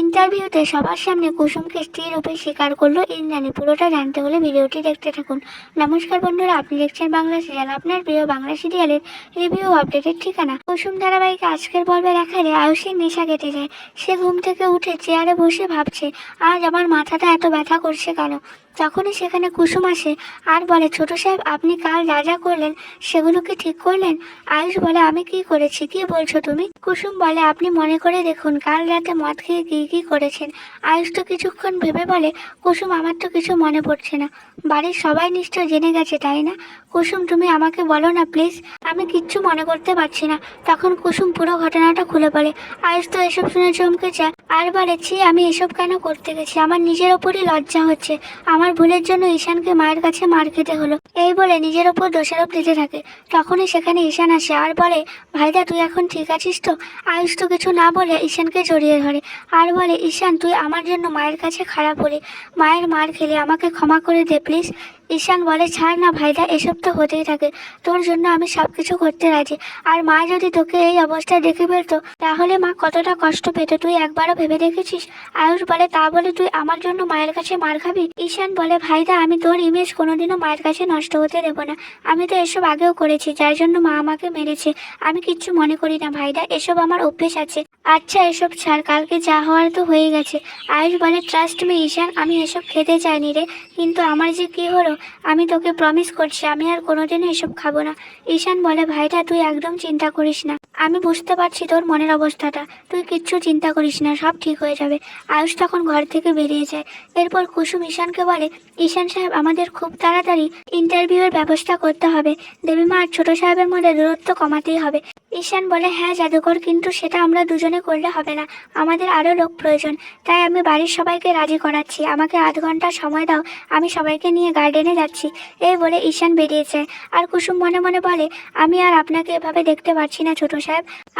ইন্টারভিউতে সবার সামনে কুসুমকে স্ত্রী রূপে স্বীকার করল ইন্দ্রাণী। পুরোটা জানতে হলে ভিডিওটি দেখতে থাকুন। নমস্কার বন্ধুরা, আপনি দেখছেন বাংলা সিরিয়াল আপনার প্রিয় বাংলা সিরিয়ালের রিভিউ আপডেটের ঠিকানা। কুসুম ধারাবাহিকে আজকের পর্বে দেখা যায় আয়ুষের নেশা কেটে যায়। সে ঘুম থেকে উঠে চেয়ারে বসে ভাবছে, আজ আমার মাথাটা এত ব্যথা করছে কেন? যখনই সেখানে কুসুম আসে, আর বলে, ছোট সাহেব, আপনি কাল যা যা করলেন, সেগুলো কি ঠিক করলেন? আয়ুষ বলে, আমি কি করেছি? কি বলছো তুমি? কুসুম বলে, আপনি মনে করে দেখুন, কাল রাতে মদ খেয়ে কি কি করেছেন? আয়ুষ তো কিছুক্ষণ ভেবে বলে, কুসুম, আমার তো কিছু মনে পড়ছে না। বাড়ির সবাই নিশ্চয় জেনে গেছে, তাই না? কুসুম, তুমি আমাকে বলো না, প্লিজ। আমি কিচ্ছু মনে করতে পারছি না। তখন কুসুম পুরো ঘটনাটা খুলে বলে, আয়ুষ তো এসব শুনে চমকে যায় আর বলে, ছি, আমি এসব কেন করতে গেছি? আমার নিজের ওপরই লজ্জা হচ্ছে। আমার ভুলের জন্য ঈশানকে মায়ের কাছে মার খেতে হলো। এই বলে নিজের ওপর দোষারোপ দিতে থাকে। তখনই সেখানে ঈশান আসে আর বলে, ভাইদা, তুই এখন ঠিক আছিস তো? আয়ুষ তো কিছু না বলে ঈশানকে জড়িয়ে ধরে। আর বলে, ঈশান, তুই আমার জন্য মায়ের কাছে খারাপ হলি, মায়ের মার খেলে আমাকে ক্ষমা করে দে প্লিজ ঈশান বলে, ছাড় না ভাইদা, এসব তো হতেই থাকে। তোর জন্য আমি সব কিছু করতে রাজি। আর মা যদি তোকে এই অবস্থায় দেখে ফেলতো, তাহলে মা কতটা কষ্ট পেত। তুই একবারও ভেবে দেখেছিস? আয়ুষ বলে, তা বলে তুই আমার জন্য মায়ের কাছে মার খাবি? ঈশান বলে, ভাইদা, আমি তোর ইমেজ কোনোদিনও মায়ের কাছে নষ্ট হতে দেবো না। আমি তো এসব আগেও করেছি, যার জন্য মা আমাকে মেরেছে। আমি কিচ্ছু মনে করি না ভাইদা, এসব আমার অভ্যেস আছে। আচ্ছা এসব ছাড়, কালকে যা হওয়ার তো হয়ে গেছে। আয়ুষ বলে ট্রাস্ট মি ঈশান, আমি এসব খেতে চাইনি রে। কিন্তু আমার যে কী হলো, আমি তোকে প্রমিস করছি, আমি আর কোনোদিনও এসব খাব না। ঈশান বলে, ভাইটা, তুই একদম চিন্তা করিস না। আমি বুঝতে পারছি তোর মনের অবস্থাটা। তুই কিচ্ছু চিন্তা করিস না, সব ঠিক হয়ে যাবে। আয়ুষ তখন ঘর থেকে বেরিয়ে যায়। এরপর কুসুম ঈশানকে বলে, ঈশান সাহেব, আমাদের খুব তাড়াতাড়ি ইন্টারভিউয়ের ব্যবস্থা করতে হবে। দেবীমা আর ছোট সাহেবের মধ্যে দূরত্ব কমাতেই হবে। ঈশান বলে হ্যাঁ জাদুকর, কিন্তু সেটা আমরা দুজনে করলে হবে না। আমাদের আরও লোক প্রয়োজন। তাই আমি বাড়ির সবাইকে রাজি করাচ্ছি। আমাকে আধ ঘণ্টা সময় দাও। আমি সবাইকে নিয়ে গার্ডেনে যাচ্ছি। এই বলে ঈশান বেরিয়েছে আর কুসুম মনে মনে বলে, আমি আর আপনাকে এভাবে দেখতে পাচ্ছি না, ছোট সাহেব।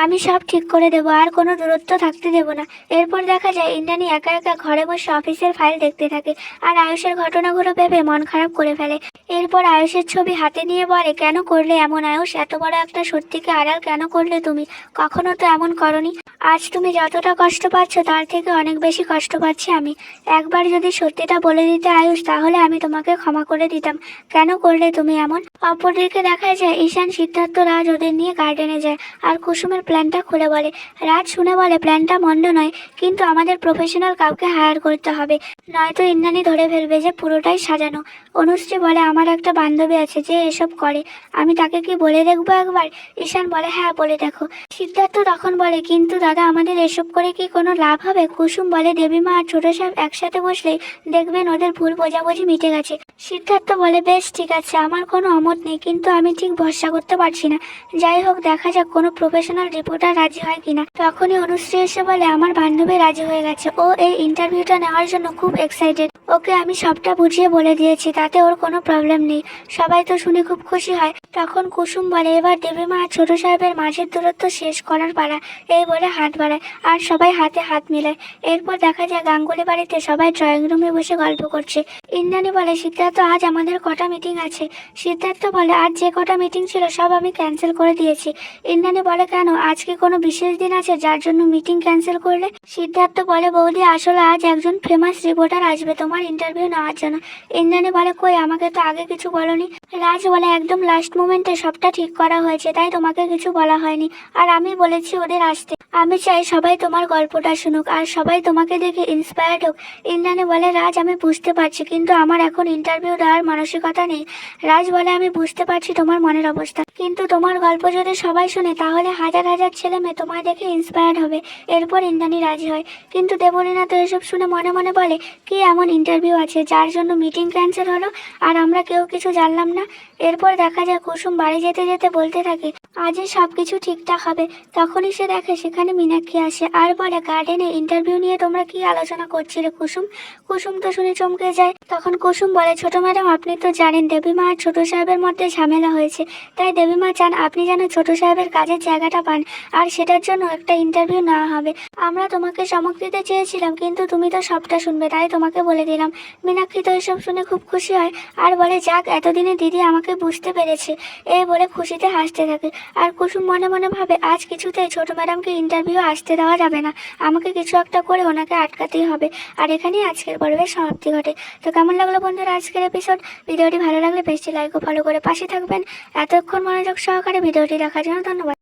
আমি সব ঠিক করে দেবো, আর কোনো দূরত্ব থাকতে দেব না। এরপর দেখা যায় ইন্দ্রানী একা একা ঘরে বসে অফিসের ফাইল দেখতে থাকে, আর আয়ুষের ঘটনাগুলো ভেবে মন খারাপ করে ফেলে। এরপর আয়ুষের ছবি হাতে নিয়ে বলে, কেন করলে এমন আয়ুষ? এত বড় একটা সত্যিকে আড়াল কেন করলে তুমি? কখনো তো এমন করনি। আজ তুমি যতটা কষ্ট পাচ্ছ, তার থেকে অনেক বেশি কষ্ট পাচ্ছি আমি। একবার যদি সত্যিটা বলে দিতে আয়ুষ, তাহলে আমি তোমাকে ক্ষমা করে দিতাম। কেন করলে তুমি এমন? অপরদিকে দেখা যায়, ঈশান সিদ্ধার্থ রাজ ওদের নিয়ে গার্ডেনে যায় আর কুসুমের প্ল্যানটা খুলে বলে। রাজ শুনে বলে, প্ল্যানটা মন্দ নয়, কিন্তু আমাদের প্রফেশনাল কাউকে হায়ার করতে হবে। নয়তো ইন্দ্রাণী ধরে ফেলবে যে পুরোটাই সাজানো। অনুশ্রী বলে, আমার একটা বান্ধবী আছে যে এসব করে। আমি তাকে কি বলে দেখব একবার? ঈশান বলে হ্যাঁ বলে দেখো। সিদ্ধার্থ তখন বলে, কিন্তু দাদা, আমাদের এসব করে কি কোনো লাভ হবে? কুসুম বলে, দেবীমা আর ছোট সাহেব একসাথে বসলেই দেখবেন ওদের ভুল বোঝাবুঝি মিটে গেছে। সিদ্ধার্থ বলে, বেশ, ঠিক আছে, আমার কোনো অমত নেই, কিন্তু আমি ঠিক ভরসা করতে পারছি না। যাই হোক, দেখা যাক কোনো প্রফেশনাল রিপোর্টার রাজি হয় কিনা। তখনই অনুশ্রী এসে বলে, আমার বান্ধবী রাজি হয়ে গেছে। ও এই ইন্টারভিউটা নেওয়ার জন্য খুব এক্সাইটেড ওকে আমি সবটা বুঝিয়ে বলে দিয়েছি, তাতে ওর কোনো প্রবলেম নেই। সবাই তো শুনে খুব খুশি হয়। তখন কুসুম বলে, এবার দেবীমা আর ছোট সাহেবের মাঝের দূরত্ব শেষ করার পালা। এই বলে হাত বাড়ায় আর সবাই হাতে হাত মিলায়। এরপর দেখা যায় গাঙ্গুলি বাড়িতে সবাই ড্রয়িং রুমে বসে গল্প করছে। ইন্দ্রাণী বলে, সিদ্ধার্থ, আজ আমাদের কটা মিটিং আছে? সিদ্ধার্থ বলে, আজ যে কটা মিটিং ছিল সব আমি ক্যান্সেল করে দিয়েছি। ইন্দ্রাণী বলে, কেন? আজ কি কোনো বিশেষ দিন আছে যার জন্য মিটিং ক্যান্সেল করলে? সিদ্ধার্থ বলে, বৌদি, আসলে আজ একজন ফেমাস রিপোর্টার আসবে। তোমার ইন্টারভিউ নেওয়ার জন্য। ইন্দ্রাণী বলে, কই, আমাকে তো আগে কিছু বলনি। রাজ বলে, একদম লাস্ট মোমেন্টে সবটা ঠিক করা হয়েছে, তাই তোমাকে কিছু বলা হয়নি। আর আমি বলেছি ওদের আসতে। আমি চাই সবাই তোমার গল্পটা শুনুক আর সবাই তোমাকে দেখে ইন্সপায়ার্ড হোক। ইন্দ্রাণী বলে, রাজ, আমি বুঝতে পারছি, কিন্তু আমার এখন ইন্টারভিউ দেওয়ার মানসিকতা নেই। রাজ বলে, আমি বুঝতে পারছি তোমার মনের অবস্থা। কিন্তু তোমার গল্প যদি সবাই শুনে, তাহলে হাজার হাজার ছেলে মেয়ে তোমায় দেখে ইন্সপায়ার্ড হবে। এরপর ইন্দ্রাণী রাজি হয়। কিন্তু দেবলীনা তো এসব শুনে মনে মনে বলে, কি এমন ইন্টারভিউ আছে? যার জন্য মিটিং ক্যান্সেল হলো? আর আমরা কেউ কিছু জানলাম না? এরপর দেখা যায় কুসুম বাড়ি যেতে যেতে বলতে থাকে আজই সব কিছু ঠিকঠাক হবে। তখনই সে দেখে, সেখানে মীনাক্ষী আসে আর বলে গার্ডেনে ইন্টারভিউ নিয়ে তোমরা কি আলোচনা করছিলে কুসুম? কুসুম তো শুনে চমকে যায়। তখন কুসুম বলে, ছোট ম্যাডাম, আপনি তো জানেন, দেবীমা আর ছোট সাহেবের মধ্যে ঝামেলা হয়েছে। তাই দেবী মা চান আপনি যেন ছোট সাহেবের কাজের জায়গাটা পান আর সেটার জন্য একটা ইন্টারভিউ নেওয়া হবে। আমরা তোমাকে চমক দিতে চেয়েছিলাম, কিন্তু তুমি তো সবটা শুনবে, তাই তোমাকে বলে দিলাম। মীনাক্ষী তো এসব শুনে খুব খুশি হয় আর বলে, যাক, এতদিনে দিদি আমাকে বুঝতে পেরেছে। এই বলে খুশিতে হাসতে থাকে। আর কুসুম মনে মনে ভাবে, আজ কিছুতেই ছোট ম্যাডামকে ইন্টারভিউ আসতে দেওয়া যাবে না। আমাকে কিছু একটা করে ওনাকে আটকাতেই হবে। আর এখানেই আজকের পর্বের সমাপ্তি ঘটে। তো কেমন লাগল বন্ধুরা আজকের এপিসোড ভিডিওটি ভালো লাগলে বেশি লাইক ও ফলো করে পাশে থাকবেন। এতক্ষণ মনোযোগ সহকারে ভিডিওটি দেখার জন্য ধন্যবাদ।